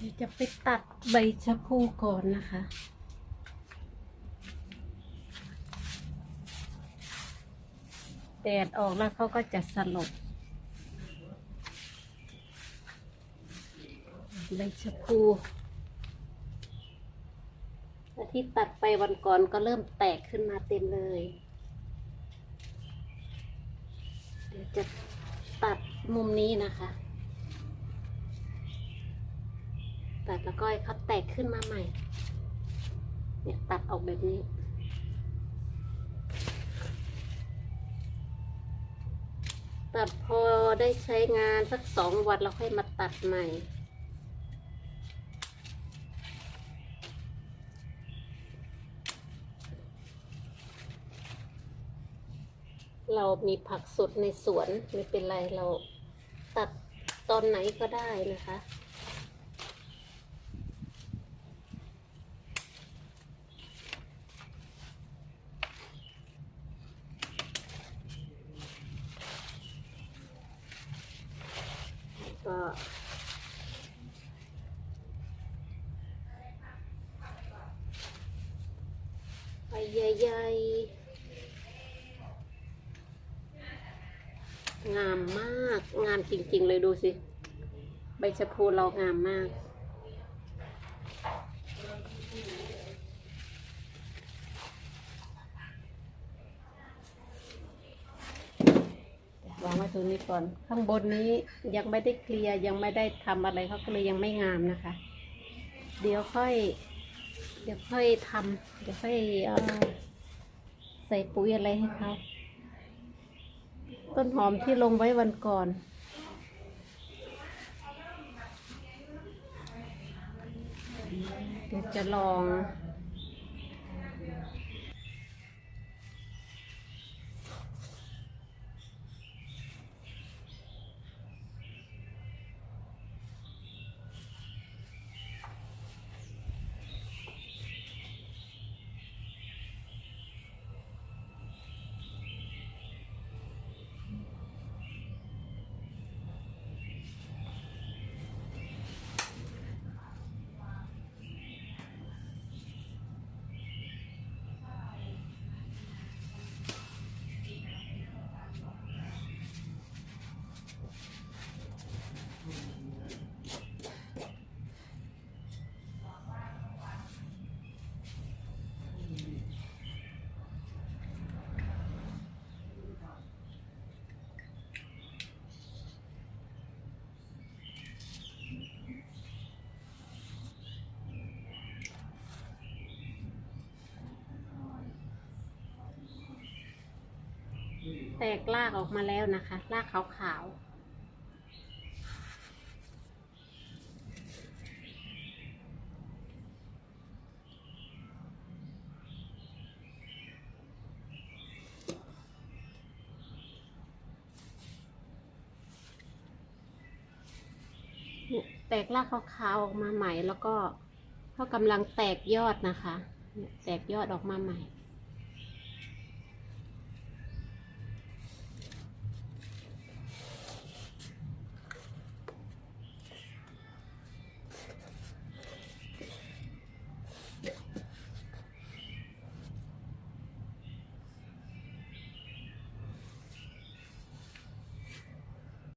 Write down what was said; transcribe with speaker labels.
Speaker 1: เดี๋ยวจะไปตัดใบชะพูก่อนนะคะ แดดออกแล้วเขาก็จะสลบ ใบชะพูและที่ตัดไปวันก่อนก็เริ่มแตกขึ้นมาเต็มเลย เดี๋ยวจะตัดมุมนี้นะคะ ตัดแล้วก็ให้เขาแตกขึ้นมาใหม่ เนี่ยตัดออกแบบนี้ ตัดพอได้ใช้งานสักสองวันเราค่อยมาตัดใหม่เรามีผักสดในสวน ไม่เป็นไรเราตัดตอนไหนก็ได้นะคะ ก็ใบใหญ่ๆงามมาก งามจริง ๆ เลยดูสิ ใบชะพูเรางามมาก วางไว้ตรงนี้ก่อน ข้างบนนี้ยังไม่ได้เคลียร์ยังไม่ได้ทำอะไรเขาก็เลยยังไม่งามนะคะ เดี๋ยวค่อย เดี๋ยวค่อยทำเดี๋ยวค่อยอใส่ปุ๋ยอะไรให้เขาต้นหอมที่ลงไว้วันก่อน เดี๋ยวจะลอง แตกลากออกมาแล้วนะคะลากขาวๆแตกลากขาวๆออกมาใหม่ แล้วก็เขากำลังแตกยอดนะคะ แตกยอดออกมาใหม่